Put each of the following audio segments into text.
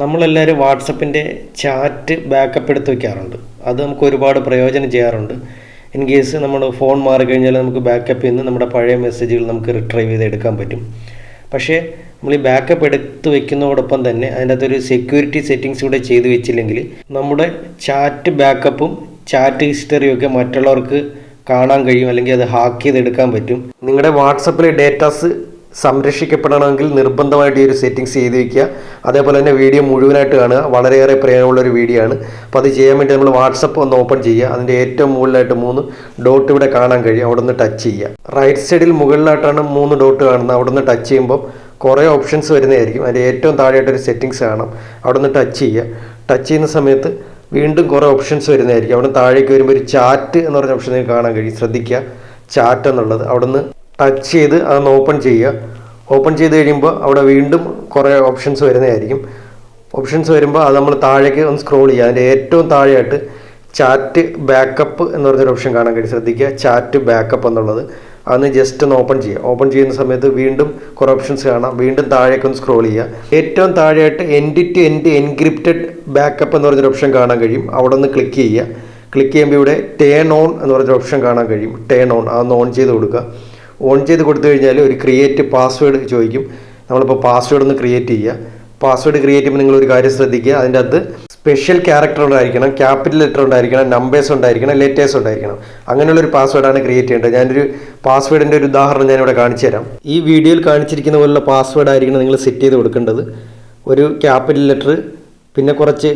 നമ്മളെല്ലാവരും വാട്സപ്പിന്റെ chat backup എടുത്ത് വയ്ക്കാറുണ്ട് അത് നമുക്ക് ഒരുപാട് പ്രയോജനം ചെയ്യാറുണ്ട്. ഇൻ കേസ് നമ്മൾ ഫോൺ മാറിക്കഴിഞ്ഞാൽ നമുക്ക് ബാക്കപ്പിൽ നിന്ന് നമ്മുടെ പഴയ മെസ്സേജുകൾ നമുക്ക് റിട്രൈവ് ചെയ്ത് എടുക്കാൻ പറ്റും. പക്ഷേ നമ്മൾ ഈ ബാക്കപ്പ് എടുത്ത് വെക്കുന്നതോടൊപ്പം തന്നെ അതിന്റെ അകത്തൊരു സെക്യൂരിറ്റി സെറ്റിങ്സ് കൂടെ ചെയ്തു വെച്ചില്ലെങ്കിൽ നമ്മുടെ ചാറ്റ് ബാക്കപ്പും ചാറ്റ് ഹിസ്റ്ററിയും ഒക്കെ മറ്റുള്ളവർക്ക് കാണാൻ കഴിയും അല്ലെങ്കിൽ അത് ഹാക്ക് ചെയ്തെടുക്കാൻ പറ്റും. നിങ്ങളുടെ വാട്സപ്പിലെ ഡേറ്റാസ് സംരക്ഷിക്കപ്പെടണമെങ്കിൽ നിർബന്ധമായിട്ട് ഈ ഒരു സെറ്റിങ്സ് ചെയ്ത് വെക്കുക. അതേപോലെ തന്നെ വീഡിയോ മുഴുവനായിട്ട് കാണുക. വളരെയേറെ പ്രയോജനമുള്ളൊരു വീഡിയോ ആണ്. അപ്പോൾ അത് ചെയ്യാൻ വേണ്ടി നമ്മൾ വാട്സപ്പ് ഒന്ന് ഓപ്പൺ ചെയ്യുക. അതിന്റെ ഏറ്റവും മുകളിലായിട്ട് മൂന്ന് ഡോട്ട് ഇവിടെ കാണാൻ കഴിയും. അവിടെ നിന്ന് ടച്ച് ചെയ്യുക റൈറ്റ് സൈഡിൽ മുകളിലായിട്ടാണ് മൂന്ന് ഡോട്ട് കാണുന്നത്. അവിടെ നിന്ന് ടച്ച് ചെയ്യുമ്പോൾ കുറേ ഓപ്ഷൻസ് വരുന്നതായിരിക്കും. അതിന്റെ ഏറ്റവും താഴെയായിട്ടൊരു സെറ്റിങ്സ് കാണാം. അവിടെ നിന്ന് ടച്ച് ചെയ്യുക. ടച്ച് ചെയ്യുന്ന സമയത്ത് വീണ്ടും കുറേ ഓപ്ഷൻസ് വരുന്നതായിരിക്കും. അവിടെ താഴേക്ക് വരുമ്പോൾ ഒരു ചാറ്റ് എന്ന് പറഞ്ഞ ഓപ്ഷൻ നിങ്ങൾക്ക് കാണാൻ കഴിയും. ശ്രദ്ധിക്കുക. ചാറ്റ് എന്നുള്ളത്. അവിടെ നിന്ന് ടച്ച് ചെയ്ത് അതൊന്ന് ഓപ്പൺ ചെയ്യുക. ഓപ്പൺ ചെയ്ത് കഴിയുമ്പോൾ അവിടെ വീണ്ടും കുറേ ഓപ്ഷൻസ് വരുന്നതായിരിക്കും. ഓപ്ഷൻസ് വരുമ്പോൾ അത് നമ്മൾ താഴേക്ക് ഒന്ന് സ്ക്രോൾ ചെയ്യുക. അതിന്റെ ഏറ്റവും താഴെയായിട്ട് ചാറ്റ് ബാക്കപ്പ് എന്ന് പറഞ്ഞൊരു ഓപ്ഷൻ കാണാൻ കഴിയും ശ്രദ്ധിക്കുക. ചാറ്റ് ബാക്കപ്പ് എന്നുള്ളത്. അതൊന്ന് ജസ്റ്റ് ഒന്ന് ഓപ്പൺ ചെയ്യുക. ഓപ്പൺ ചെയ്യുന്ന സമയത്ത് വീണ്ടും കുറേ ഓപ്ഷൻസ് കാണാം. വീണ്ടും താഴേക്ക് ഒന്ന് സ്ക്രോൾ ചെയ്യുക. ഏറ്റവും താഴെയായിട്ട് end to end encrypted backup എന്ന് പറഞ്ഞൊരു ഓപ്ഷൻ കാണാൻ കഴിയും. അവിടെ ഒന്ന് ക്ലിക്ക് ചെയ്യുക. ക്ലിക്ക് ചെയ്യുമ്പോൾ ഇവിടെ ടേൺ ഓൺ എന്ന് പറഞ്ഞൊരു ഓപ്ഷൻ കാണാൻ കഴിയും. ടേൺ ഓൺ അതൊന്ന് ഓൺ ചെയ്ത് കൊടുക്കുക. ഓൺ ചെയ്ത് കൊടുത്തു കഴിഞ്ഞാൽ ഒരു ക്രിയേറ്റ് പാസ്വേഡ് ചോദിക്കും. നമ്മളിപ്പോൾ പാസ്വേഡ് ഒന്ന് ക്രിയേറ്റ് ചെയ്യുക പാസ്വേഡ് ക്രിയേറ്റ് ചെയ്യുമ്പോൾ നിങ്ങൾ ഒരു കാര്യം ശ്രദ്ധിക്കുക. അതിന്റെ അകത്ത് സ്പെഷ്യൽ ക്യാരക്ടർ ഉണ്ടായിരിക്കണം ക്യാപിറ്റൽ ലെറ്റർ ഉണ്ടായിരിക്കണം നമ്പേഴ്സ് ഉണ്ടായിരിക്കണം ലെറ്റേഴ്സ് ഉണ്ടായിരിക്കണം. അങ്ങനെയുള്ള ഒരു പാസ്വേഡാണ് ക്രിയേറ്റ് ചെയ്യേണ്ടത്. ഞാനൊരു പാസ്വേഡിന്റെ ഒരു ഉദാഹരണം ഞാനിവിടെ കാണിച്ചു തരാം. ഈ വീഡിയോയിൽ കാണിച്ചിരിക്കുന്ന പോലുള്ള പാസ്വേഡ് ആയിരിക്കണം നിങ്ങൾ സെറ്റ് ചെയ്ത് കൊടുക്കേണ്ടത്. ഒരു ക്യാപിറ്റൽ ലെറ്റർ പിന്നെ കുറച്ച്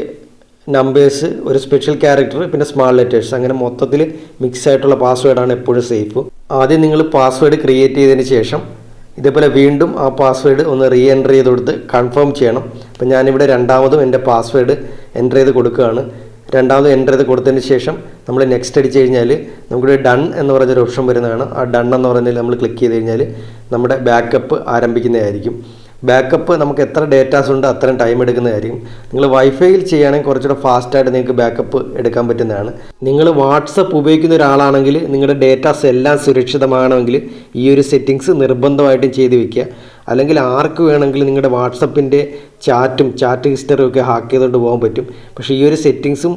നമ്പേഴ്സ് ഒരു സ്പെഷ്യൽ ക്യാരക്ടർ പിന്നെ സ്മാൾ ലെറ്റേഴ്സ് അങ്ങനെ മൊത്തത്തിൽ മിക്സ് ആയിട്ടുള്ള പാസ്വേഡാണ് എപ്പോഴും സേഫ് ആദ്യം നിങ്ങൾ പാസ്വേഡ് ക്രിയേറ്റ് ചെയ്തതിന് ശേഷം ഇതേപോലെ വീണ്ടും ആ പാസ്വേഡ് ഒന്ന് റീ എന്റർ ചെയ്ത് കൊടുത്ത് കൺഫേം ചെയ്യണം. അപ്പം ഞാനിവിടെ രണ്ടാമതും എന്റെ പാസ്വേഡ് എന്റർ ചെയ്ത് കൊടുക്കുകയാണ്. രണ്ടാമതും എന്റർ ചെയ്ത് കൊടുത്തതിന് ശേഷം നമ്മൾ നെക്സ്റ്റ് അടിച്ച് കഴിഞ്ഞാൽ നമുക്കൊരു ഡൺ എന്ന് പറഞ്ഞൊരു ഓപ്ഷൻ വരുന്നതാണ്. ആ ഡൺ എന്ന് പറഞ്ഞാൽ നമ്മൾ ക്ലിക്ക് ചെയ്ത് കഴിഞ്ഞാൽ നമ്മുടെ ബാക്കപ്പ് ആരംഭിക്കുന്നതായിരിക്കും. ബാക്കപ്പ് നമുക്ക് എത്ര ഡേറ്റാസ് ഉണ്ട് അത്രയും ടൈം എടുക്കുന്ന കാര്യം. നിങ്ങൾ വൈഫൈയിൽ ചെയ്യുകയാണെങ്കിൽ കുറച്ചുകൂടെ ഫാസ്റ്റായിട്ട് നിങ്ങൾക്ക് ബാക്കപ്പ് എടുക്കാൻ പറ്റുന്നതാണ്. നിങ്ങൾ വാട്സപ്പ് ഉപയോഗിക്കുന്ന ഒരാളാണെങ്കിൽ നിങ്ങളുടെ ഡേറ്റാസ് എല്ലാം സുരക്ഷിതമാണെങ്കിൽ ഈ ഒരു സെറ്റിങ്സ് നിർബന്ധമായിട്ടും ചെയ്ത് വെക്കുക. അല്ലെങ്കിൽ ആർക്ക് വേണമെങ്കിലും നിങ്ങളുടെ വാട്സപ്പിന്റെ ചാറ്റും ചാറ്റ് ഹിസ്റ്ററിയും ഒക്കെ ഹാക്ക് ചെയ്തുകൊണ്ട് പോകാൻ പറ്റും. പക്ഷേ ഈ ഒരു സെറ്റിങ്സും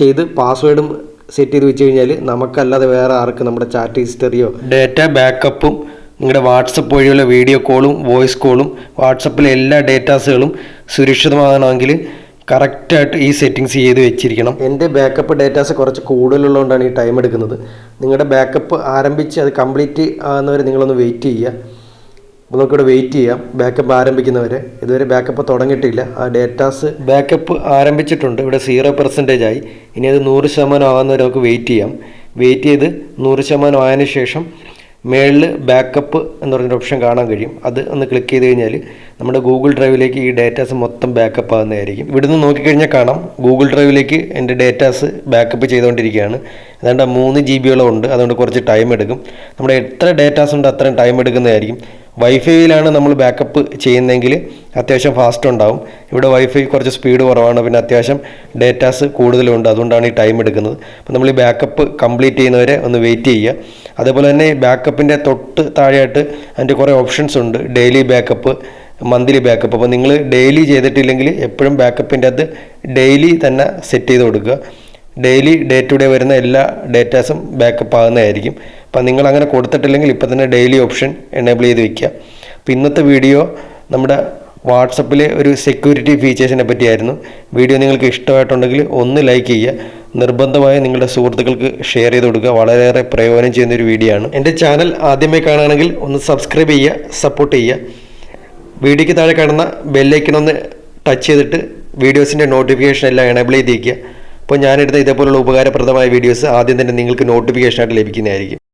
ചെയ്ത് പാസ്വേഡും സെറ്റ് ചെയ്ത് വെച്ച് കഴിഞ്ഞാൽ നമുക്കല്ലാതെ വേറെ ആർക്കും നമ്മുടെ ചാറ്റ് ഹിസ്റ്ററിയോ ഡേറ്റ ബാക്കപ്പും നിങ്ങളുടെ വാട്സപ്പ് വഴിയുള്ള വീഡിയോ കോളും വോയിസ് കോളും വാട്സപ്പിലെ എല്ലാ ഡേറ്റാസുകളും സുരക്ഷിതമാകണമെങ്കിൽ കറക്റ്റായിട്ട് ഈ സെറ്റിങ്സ് ചെയ്ത് വെച്ചിരിക്കണം. എന്റെ ബാക്കപ്പ് ഡേറ്റാസ് കുറച്ച് കൂടുതലുള്ളതുകൊണ്ടാണ് ഈ ടൈം എടുക്കുന്നത്. നിങ്ങളുടെ ബാക്കപ്പ് ആരംഭിച്ച് അത് കംപ്ലീറ്റ് ആകുന്നവരെ നിങ്ങളൊന്ന് വെയിറ്റ് ചെയ്യുക. നമുക്കിവിടെ വെയിറ്റ് ചെയ്യാം ബാക്കപ്പ് ആരംഭിക്കുന്നവരെ. ഇതുവരെ ബാക്കപ്പ് തുടങ്ങിയിട്ടില്ല. ആ ഡേറ്റാസ് ബാക്കപ്പ് ആരംഭിച്ചിട്ടുണ്ട്. ഇവിടെ സീറോ പെർസെന്റേജ് ആയി. ഇനി അത് നൂറ് ശതമാനം ആകുന്നവരെ നമുക്ക് വെയിറ്റ് ചെയ്യാം. വെയിറ്റ് ചെയ്ത് നൂറ് ശതമാനം ആയതിനു ശേഷം മേളിൽ ബാക്കപ്പ് എന്ന് പറഞ്ഞൊരു ഓപ്ഷൻ കാണാൻ കഴിയും. അത് ഒന്ന് ക്ലിക്ക് ചെയ്ത് കഴിഞ്ഞാൽ നമ്മുടെ ഗൂഗിൾ ഡ്രൈവിലേക്ക് ഈ ഡേറ്റാസ് മൊത്തം ബാക്കപ്പ് ആകുന്നതായിരിക്കും. ഇവിടുന്ന് നോക്കിക്കഴിഞ്ഞാൽ കാണാം ഗൂഗിൾ ഡ്രൈവിലേക്ക് എന്റെ ഡേറ്റാസ് ബാക്കപ്പ് ചെയ്തുകൊണ്ടിരിക്കുകയാണ്. ഏതാണ്ട് മൂന്ന് ജി ബിയോളം ഉണ്ട് അതുകൊണ്ട് കുറച്ച് ടൈം എടുക്കും. നമ്മുടെ എത്ര ഡേറ്റാസ് ഉണ്ട് അത്രയും ടൈം എടുക്കുന്നതായിരിക്കും. വൈഫൈയിലാണ് നമ്മൾ ബാക്കപ്പ് ചെയ്യുന്നതെങ്കിൽ അത്യാവശ്യം ഫാസ്റ്റ് ഉണ്ടാവും. ഇവിടെ വൈഫൈ കുറച്ച് സ്പീഡ് കുറവാണ് പിന്നെ അത്യാവശ്യം ഡേറ്റാസ് കൂടുതലുണ്ട് അതുകൊണ്ടാണ് ഈ ടൈം എടുക്കുന്നത്. അപ്പോൾ നമ്മൾ ഈ ബാക്കപ്പ് കംപ്ലീറ്റ് ചെയ്യുന്നവരെ ഒന്ന് വെയിറ്റ് ചെയ്യുക. അതേപോലെ തന്നെ ബാക്കപ്പിന്റെ തൊട്ട് താഴെയായിട്ട് അതിന്റെ കുറേ ഓപ്ഷൻസ് ഉണ്ട്. ഡെയിലി ബാക്കപ്പ് മന്ത്ലി ബാക്കപ്പ് അപ്പോൾ നിങ്ങൾ ഡെയിലി ചെയ്തിട്ടില്ലെങ്കിൽ എപ്പോഴും ബാക്കപ്പിന്റെ അത് ഡെയിലി തന്നെ സെറ്റ് ചെയ്ത് കൊടുക്കുക. ഡെയിലി ഡേ ടു ഡേ വരുന്ന എല്ലാ ഡേറ്റാസും ബാക്കപ്പ് ആകുന്നതായിരിക്കും അപ്പം നിങ്ങൾ അങ്ങനെ കൊടുത്തിട്ടില്ലെങ്കിൽ ഇപ്പം തന്നെ ഡെയിലി ഓപ്ഷൻ എനേബിൾ ചെയ്ത് വെക്കുക. അപ്പോൾ ഇന്നത്തെ വീഡിയോ നമ്മുടെ വാട്സപ്പിലെ ഒരു സെക്യൂരിറ്റി ഫീച്ചേഴ്സിനെ പറ്റിയായിരുന്നു. വീഡിയോ നിങ്ങൾക്ക് ഇഷ്ടമായിട്ടുണ്ടെങ്കിൽ ഒന്ന് ലൈക്ക് ചെയ്യുക. നിർബന്ധമായി നിങ്ങളുടെ സുഹൃത്തുക്കൾക്ക് ഷെയർ ചെയ്ത് കൊടുക്കുക. വളരെയേറെ പ്രയോജനം ചെയ്യുന്ന ഒരു വീഡിയോ ആണ്. എന്റെ ചാനൽ ആദ്യമേ കാണുകയാണെങ്കിൽ ഒന്ന് സബ്സ്ക്രൈബ് ചെയ്യുക സപ്പോർട്ട് ചെയ്യുക. വീഡിയോയ്ക്ക് താഴെ കാണുന്ന ബെല്ലൈക്കൺ ടച്ച് ചെയ്തിട്ട് വീഡിയോസിന്റെ നോട്ടിഫിക്കേഷൻ എല്ലാം എനേബിൾ ചെയ്തിരിക്കുക അപ്പോൾ ഞാനെടുത്ത ഇതേപോലുള്ള ഉപകാരപ്രദമായ വീഡിയോസ് ആദ്യം തന്നെ നിങ്ങൾക്ക് നോട്ടിഫിക്കേഷനായിട്ട് ലഭിക്കുന്നതായിരിക്കും.